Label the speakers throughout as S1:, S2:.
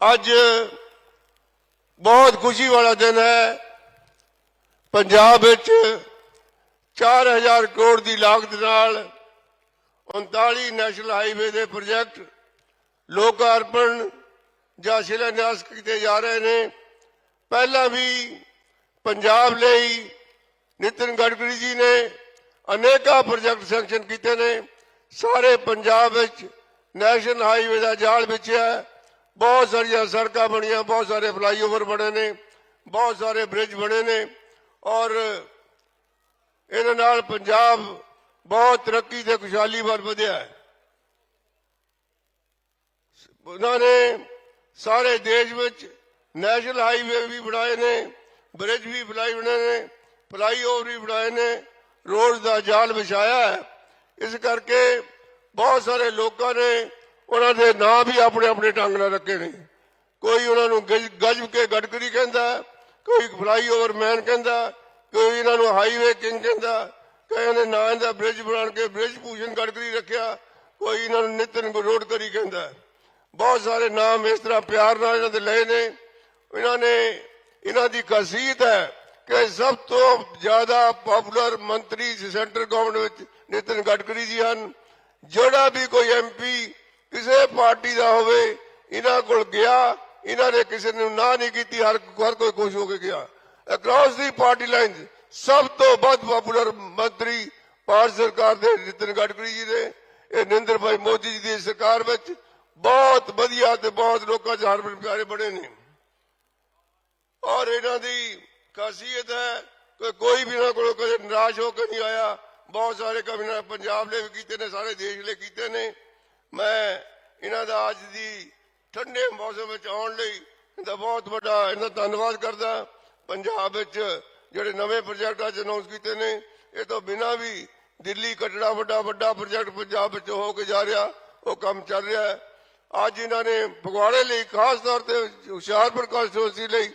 S1: ਅੱਜ ਬਹੁਤ ਖੁਸ਼ੀ ਵਾਲਾ ਦਿਨ ਹੈ। ਪੰਜਾਬ ਵਿੱਚ 4000 ਕਰੋੜ ਦੀ ਲਾਗਤ ਨਾਲ 39 ਨੈਸ਼ਨਲ ਹਾਈਵੇ ਦੇ ਪ੍ਰੋਜੈਕਟ ਲੋਕਾਰਪਣ ਜਾਂ ਸ਼ਿਲਾਨਿਆਸ ਕੀਤੇ ਜਾ ਰਹੇ ਨੇ। ਪਹਿਲਾਂ ਵੀ ਪੰਜਾਬ ਲਈ ਨਿਤਿਨ ਗਡਕਰੀ ਜੀ ਨੇ ਅਨੇਕਾਂ ਪ੍ਰੋਜੈਕਟ ਸੈਂਕਸ਼ਨ ਕੀਤੇ ਨੇ। ਸਾਰੇ ਪੰਜਾਬ ਵਿੱਚ ਨੈਸ਼ਨਲ ਹਾਈਵੇ ਦਾ ਜਾਲ ਵਿਛਿਆ ਬਹੁਤ ਸਾਰੀਆਂ ਸੜਕਾਂ ਬਣੀਆਂ, ਬਹੁਤ ਸਾਰੇ ਫਲਾਈਓਵਰ ਬਣੇ ਨੇ, ਬਹੁਤ ਸਾਰੇ ਬ੍ਰਿਜ ਬਣੇ ਨੇ ਔਰ ਇਹਨਾਂ ਨਾਲ ਪੰਜਾਬ ਬਹੁਤ ਤਰੱਕੀ ਤੇ ਖੁਸ਼ਹਾਲੀ ਵੱਲ ਵਧਿਆ ਹੈ। ਉਹਨਾਂ ਨੇ ਸਾਰੇ ਦੇਸ਼ ਵਿੱਚ ਨੈਸ਼ਨਲ ਹਾਈਵੇ ਵੀ ਬਣਾਏ ਨੇ, ਬ੍ਰਿਜ ਵੀ ਬਣਾਏ ਬਣੇ ਨੇ, ਫਲਾਈਓਵਰ ਵੀ ਬਣਾਏ ਨੇ, ਰੋਡ ਦਾ ਜਾਲ ਵਿਛਾਇਆ ਹੈ। ਇਸ ਕਰਕੇ ਬਹੁਤ ਸਾਰੇ ਲੋਕਾਂ ਨੇ ਉਹਨਾਂ ਦੇ ਨਾਂ ਵੀ ਆਪਣੇ ਆਪਣੇ ਢੰਗ ਨਾਲ ਰੱਖੇ ਨੇ। ਕੋਈ ਉਹਨਾਂ ਨੂੰ ਗਜ- ਗਜਬ ਕੇ ਗਡਕਰੀ ਕਹਿੰਦਾ, ਕੋਈ ਫਲਾਈਓਵਰ ਮੈਨ ਕਹਿੰਦਾ, ਕੋਈ ਇਹਨਾਂ ਨੂੰ ਹਾਈਵੇ ਕਿੰਗ ਕਹਿੰਦਾ ਕਈ ਨਾਂ ਦਾ ਬ੍ਰਿਜ ਬਣਾ ਕੇ ਬ੍ਰਿਜ ਭੂਸ਼ਣ ਗਡਕਰੀ ਰੱਖਿਆ, ਕੋਈ ਇਹਨਾਂ ਨੂੰ ਨਿਤਨ ਗਡਕਰੀ ਕਹਿੰਦਾ। ਬਹੁਤ ਸਾਰੇ ਨਾਮ ਇਸ ਤਰ੍ਹਾਂ ਪਿਆਰ ਨਾਲ ਇਹਨਾਂ ਦੇ ਲਏ ਨੇ। ਇਹਨਾਂ ਨੇ, ਇਹਨਾਂ ਦੀ ਖਾਸੀਅਤ ਹੈ ਕਿ ਸਭ ਤੋਂ ਜ਼ਿਆਦਾ ਪਪੂਲਰ ਮੰਤਰੀ ਸੈਂਟਰ ਗਵਰਨਮੈਂਟ ਵਿੱਚ ਨਿਤਨ ਗਡਕਰੀ ਜੀ ਹਨ। ਜਿਹੜਾ ਵੀ ਕੋਈ ਐਮਪੀ ਕਿਸੇ ਪਾਰਟੀ ਦਾ ਹੋਵੇ, ਇਹਨਾਂ ਕੋਲ ਗਿਆ, ਇਹਨਾਂ ਨੇ ਕਿਸੇ ਨੂੰ ਨਾ ਨਹੀਂ ਕੀਤੀ, ਹਰ ਹਰ ਕੋਈ ਖੁਸ਼ ਹੋ ਕੇ ਗਿਆ। ਅਕ੍ਰੋਸ ਦੀ ਪਾਰਟੀ ਲਾਈਨ ਸਭ ਤੋਂ ਵੱਧ ਪਪੂਲਰ ਮੰਤਰੀ ਭਾਰਤ ਸਰਕਾਰ ਦੇ ਨਿਤਨ ਗਡਕਰੀ ਜੀ ਨੇ, ਇਹ ਨਰਿੰਦਰ ਭਾਈ ਮੋਦੀ ਜੀ ਦੀ ਸਰਕਾਰ ਵਿੱਚ ਬਹੁਤ ਵਧੀਆ ਤੇ ਬਹੁਤ ਲੋਕਾਂ ਦੇ ਹਰ ਪਿਆਰੇ ਬਣੇ ਨੇ। ਔਰ ਇਹਨਾਂ ਦੀ ਖਾਸੀਅਤ ਹੈ ਕਿ ਕੋਈ ਵੀ ਇਹਨਾਂ ਕੋਲੋਂ ਕਦੇ ਨਿਰਾਸ਼ ਹੋ ਕੇ ਨਹੀਂ ਆਇਆ। ਬਹੁਤ ਸਾਰੇ ਕੰਮ ਪੰਜਾਬ ਲਈ ਵੀ ਕੀਤੇ ਨੇ, ਸਾਰੇ ਦੇਸ਼ ਲਈ ਕੀਤੇ ਨੇ। ਮੈਂ ਇਹਨਾਂ ਦਾ ਅੱਜ ਦੀ ਠੰਡੇ ਮੌਸਮ ਵਿੱਚ ਆਉਣ ਲਈ ਇਹਦਾ ਬਹੁਤ ਵੱਡਾ ਇਹਨਾਂ ਦਾ ਧੰਨਵਾਦ ਕਰਦਾ। ਪੰਜਾਬ ਵਿੱਚ ਜਿਹੜੇ ਨਵੇਂ ਪ੍ਰੋਜੈਕਟ ਅੱਜ ਅਨਾਉਂਸ ਕੀਤੇ ਨੇ, ਇਹ ਤੋਂ ਬਿਨਾਂ ਵੀ ਦਿੱਲੀ ਕਟੜਾ ਵੱਡਾ ਵੱਡਾ ਪ੍ਰੋਜੈਕਟ ਪੰਜਾਬ ਵਿੱਚ ਹੋ ਕੇ ਜਾ ਰਿਹਾ, ਉਹ ਕੰਮ ਚੱਲ ਰਿਹਾ ਅੱਜ ਇਹਨਾਂ ਨੇ ਫਗਵਾੜੇ ਲਈ ਖਾਸ ਤੌਰ ਤੇ ਹੁਸ਼ਿਆਰਪੁਰ ਕਾਂਸਟੀਟਿਊਂਸੀ ਲਈ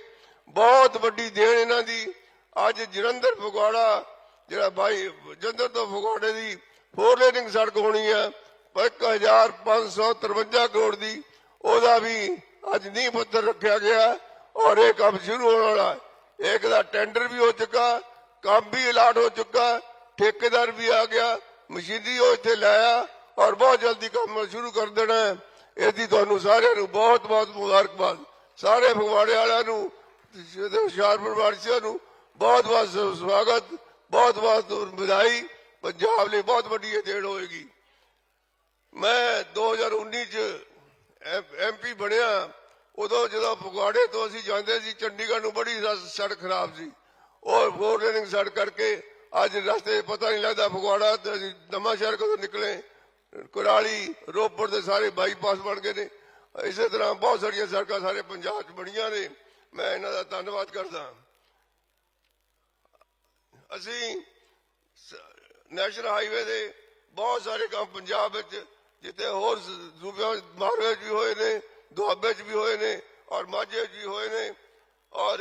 S1: ਬਹੁਤ ਵੱਡੀ ਦੇਣ ਇਹਨਾਂ ਦੀ। ਅੱਜ ਜਲੰਧਰ ਫਗਵਾੜਾ ਜਿਹੜਾ ਬਾਈ ਜਲੰਧਰ ਤੋਂ ਫਗਵਾੜੇ ਦੀ ਫੋਰ ਲੇਨਿੰਗ ਸੜਕ ਹੋਣੀ ਹੈ 1553 ਕਰੋੜ ਦੀ ਉਹਦਾ ਵੀ ਅੱਜ ਨੀਂਹ ਪੱਥਰ ਰੱਖਿਆ ਗਿਆ ਔਰ ਇਹ ਕੰਮ ਸ਼ੁਰੂ ਹੋਣ ਵਾਲਾ ਹੈ। ਇੱਕ ਦਾ ਟੈਂਡਰ ਵੀ ਹੋ ਚੁੱਕਾ, ਕੰਮ ਵੀ ਅਲਾਟ ਹੋ ਚੁੱਕਾ, ਠੇਕੇਦਾਰ ਵੀ ਆ ਗਿਆ, ਮਸ਼ੀਨਰੀ ਉਹ ਇੱਥੇ ਲਾਇਆ ਔਰ ਬਹੁਤ ਜਲਦੀ ਕੰਮ ਸ਼ੁਰੂ ਕਰ ਦੇਣਾ ਹੈ। ਇਹਦੀ ਤੁਹਾਨੂੰ ਸਾਰਿਆਂ ਨੂੰ ਬਹੁਤ ਬਹੁਤ ਮੁਬਾਰਕਬਾਦ। ਸਾਰੇ ਫਗਵਾੜੇ ਵਾਲਿਆਂ ਨੂੰ ਹੁਸ਼ਿਆਰਪੁਰ ਵਾਸੀਆਂ ਨੂੰ ਬਹੁਤ ਬਹੁਤ ਸਵਾਗਤ, ਬਹੁਤ ਬਹੁਤ ਵਧਾਈ। ਪੰਜਾਬ ਲਈ ਬਹੁਤ ਵੱਡੀ ਇਹ ਦੇਣ ਹੋਏਗੀ। ਮੈਂ 2019 ਚ ਐਮਪੀ ਬਣਿਆ। ਉਦੋਂ ਜਦੋਂ ਫਗਵਾੜੇ ਤੋਂ ਅਸੀਂ ਜਾਂਦੇ ਸੀ, ਚੰਡੀਗੜ੍ਹ ਨੂੰ ਬੜੀ ਸੜਕ ਖਰਾਬ ਸੀ। ਉਹ ਫੋਰ ਲੇਨਿੰਗ ਸੜਕ ਕਰਕੇ ਅੱਜ ਰਸਤੇ ਪਤਾ ਨਹੀਂ ਲੱਗਦਾ ਫਗਵਾੜਾ ਤੇ ਅਸੀਂ ਨਵਾਂ ਸ਼ਹਿਰ ਕਦੋਂ ਨਿਕਲੇ। ਕੁਰਾਲੀ, ਰੋਪੜ ਦੇ ਸਾਰੇ ਬਾਈਪਾਸ ਬਣ ਗਏ ਨੇ। ਇਸੇ ਤਰ੍ਹਾਂ ਬਹੁਤ ਸਾਰੀਆਂ ਸੜਕਾਂ ਸਾਰੇ ਪੰਜਾਬ 'ਚ ਬਣੀਆਂ ਨੇ। ਮੈਂ ਇਹਨਾਂ ਦਾ ਧੰਨਵਾਦ ਕਰਦਾ। ਅਸੀਂ ਨੈਸ਼ਨਲ ਹਾਈਵੇ ਦੇ ਬਹੁਤ ਸਾਰੇ ਕੰਮ ਪੰਜਾਬ ਵਿੱਚ ਜਿੱਥੇ ਹੋਰ ਸ- ਸੂਬਿਆਂ ਵਿੱਚ ਵੀ ਹੋਏ ਨੇ, ਦੁਆਬੇ 'ਚ ਵੀ ਹੋਏ ਨੇ, ਔਰ ਮਾਝੇ 'ਚ ਵੀ ਹੋਏ ਨੇ, ਔਰ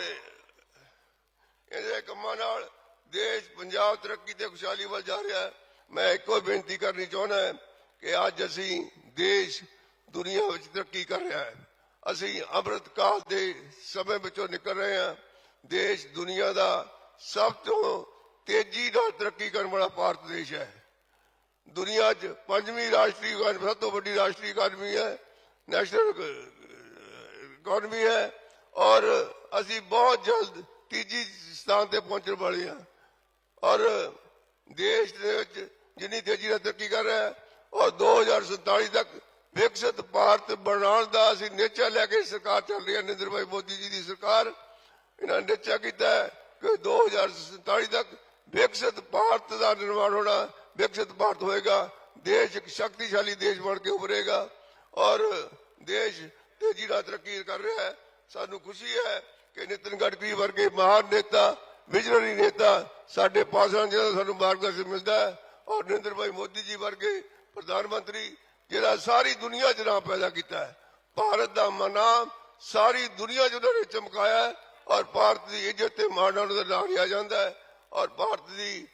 S1: ਇਹਦੇ ਕੰਮਾਂ ਨਾਲ ਦੇਸ਼ ਪੰਜਾਬ ਤਰੱਕੀ ਤੇ ਖੁਸ਼ਹਾਲੀ ਵੱਲ ਜਾ ਰਿਹਾ ਹੈ। ਮੈਂ ਇੱਕੋ ਬੇਨਤੀ ਕਰਨੀ ਚਾਹੁੰਦਾ ਕਿ ਅੱਜ ਅਸੀਂ ਦੇਸ਼ ਦੁਨੀਆ ਵਿੱਚ ਤਰੱਕੀ ਕਰ ਰਿਹਾ ਹੈ। ਅਸੀਂ ਅੰਮ੍ਰਿਤ ਕਾਲ ਦੇ ਸਮੇਂ ਵਿੱਚੋਂ ਨਿਕਲ ਰਹੇ ਹਾਂ। ਦੇਸ਼ ਦੁਨੀਆ ਦਾ ਸਭ ਤੋਂ ਤੇਜ਼ੀ ਨਾਲ ਤਰੱਕੀ ਕਰਨ ਵਾਲਾ ਭਾਰਤ ਦੇਸ਼ ਹੈ। ਦੁਨੀਆ 'ਚ ਪੰਜਵੀਂ ਰਾਸ਼ਟਰੀ ਇਕਾਨਮੀ ਸਭ ਤੋਂ ਵੱਡੀ ਰਾਸ਼ਟਰੀ ਇਕਾਨਮੀ ਹੈ ਨੈਸ਼ਨਲ ਇਕਾਨਮੀ ਹੈ, ਔਰ ਅਸੀਂ ਬਹੁਤ ਜਲਦ ਤੀਜੀ ਸਥਾਨ ਤੇ ਪਹੁੰਚਣ ਵਾਲੇ ਹਾਂ। ਔਰ ਦੇਸ਼ ਦੇ ਵਿੱਚ ਜਿੰਨੀ ਤੇਜ਼ੀ ਨਾਲ ਤਰੱਕੀ ਕਰ ਰਿਹਾ ਹੈ ਔਰ 2047 ਤੱਕ ਵਿਕਸਿਤ ਭਾਰਤ ਬਣਾਉਣ ਦਾ ਅਸੀਂ ਨੇਚਾ ਲੈ ਕੇ ਸਰਕਾਰ ਚੱਲ ਰਹੀ ਹੈ, ਨਰਿੰਦਰ ਭਾਈ ਮੋਦੀ ਜੀ ਦੀ ਸਰਕਾਰ। ਇਹਨਾਂ ਨੇ ਨਿਸ਼ਚਾ ਕੀਤਾ ਹੈ ਕਿ 2047 ਤੱਕ ਵਿਕਸਿਤ ਭਾਰਤ ਦਾ ਨਿਰਮਾਣ ਹੋਣਾ ਵਿਕਸਿਤ ਭਾਰਤ ਹੋਏਗਾ, ਦੇਸ਼ ਇੱਕ ਸ਼ਕਤੀਸ਼ਾਲੀ ਦੇਸ਼ ਬਣ ਕੇ ਉਭਰੇਗਾ ਔਰ ਦੇਸ਼ ਤੇਜ਼ੀ ਨਾਲ ਤਰੱਕੀ ਕਰ ਰਿਹਾ ਹੈ। ਸਾਨੂੰ ਖੁਸ਼ੀ ਹੈ ਕਿ ਨਿਤਿਨ ਗਡਕਰੀ ਵਰਗੇ ਮਹਾਨ ਨੇਤਾ ਵਿਜਨਰੀ ਨੇਤਾ ਸਾਡੇ ਪਾਸਾਂ ਜਿਹੜਾ ਸਾਨੂੰ ਮਾਰਗਦਰਸ਼ਨ ਮਿਲਦਾ ਹੈ ਔਰ ਨਰਿੰਦਰ ਭਾਈ ਮੋਦੀ ਜੀ ਵਰਗੇ ਪ੍ਰਧਾਨ ਮੰਤਰੀ ਜਿਹੜਾ ਸਾਰੀ ਦੁਨੀਆ 'ਚ ਨਾਮ ਪੈਦਾ ਕੀਤਾ ਹੈ। ਭਾਰਤ ਦਾ ਨਾਮ ਸਾਰੀ ਦੁਨੀਆ 'ਚ ਉਹਨਾਂ ਨੇ ਚਮਕਾਇਆ ਔਰ ਭਾਰਤ ਦੀ ਇੱਜ਼ਤ ਤੇ ਮਾਣ ਨਾਲ ਉਹਦਾ ਨਾਂ ਲਿਆ ਜਾਂਦਾ ਹੈ ਔਰ ਭਾਰਤ ਦੀ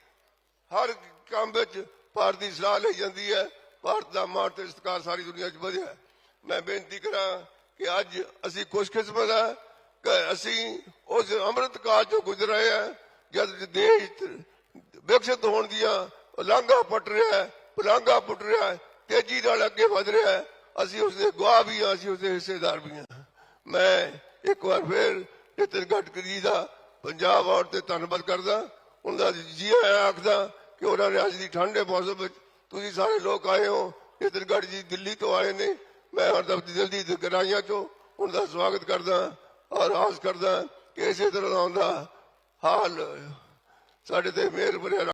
S1: ਹਰ ਕੰਮ ਵਿੱਚ ਭਾਰਤ ਦੀ ਸਲਾਹ ਲਈ ਜਾਂਦੀ ਹੈ, ਭਾਰਤ ਦਾ ਮਾਣ ਤੇ ਸਤਿਕਾਰ ਸਾਰੀ ਦੁਨੀਆ 'ਚ ਵਧਿਆ। ਮੈਂ ਬੇਨਤੀ ਕਰਾਂ ਕਿ ਅੱਜ ਅਸੀਂ ਖੁਸ਼ਕਿਸਮਤ ਹੈ ਕਿ ਅਸੀਂ ਉਸ ਅੰਮ੍ਰਿਤ ਕਾਲ ਚੋਂ ਰਹੇ ਆ ਜਦ ਦੇਸ਼ ਵਿਕਸਿਤ ਹੋਣ ਦੀਆਂ ਲਾਂਘਾ ਪਟ ਰਿਹਾ ਹੈ ਪਲਾਂਘਾ ਪੁੱਟ ਰਿਹਾ ਹੈ, ਤੇਜ਼ੀ ਨਾਲ ਅੱਗੇ ਵਧ ਰਿਹਾ ਹੈ। ਅਸੀਂ ਉਸ ਦੇ ਗਵਾਹ ਵੀ ਹਾਂ, ਅਸੀਂ ਉਸ ਦੇ ਹਿੱਸੇਦਾਰ ਵੀ ਹਾਂ। ਮੈਂ ਇੱਕ ਵਾਰ ਫਿਰ ਨਿਤਨ ਗਡਕਰੀ ਦਾ ਪੰਜਾਬ ਆਉਣ ਤੇ ਧੰਨਵਾਦ ਕਰਦਾ, ਉਹਨਾਂ ਦਾ ਜੀ ਆਇਆਂ ਆਖਦਾ ਕਿ ਉਹਨਾਂ ਨੇ ਅੱਜ ਦੀ ਠੰਡੇ ਮੌਸਮ ਵਿੱਚ ਤੁਸੀਂ ਸਾਰੇ ਲੋਕ ਆਏ ਹੋ ਨਿਤਨ ਜੀ ਦਿੱਲੀ ਤੋਂ ਆਏ ਨੇ। ਮੈਂ ਉਹਨਾਂ ਦਿਲ ਦੀ ਗਹਿਰਾਈਆਂ ਚੋਂ ਉਹਨਾਂ ਦਾ ਸਵਾਗਤ ਕਰਦਾ ਔਰ ਆਸ ਕਰਦਾ ਕਿ ਇਸੇ ਤਰ੍ਹਾਂ ਦਾ ਹੁੰਦਾ ਹਾਲ ਸਾਡੇ ਤੇ ਮਿਹਰ ਭਰਿਆ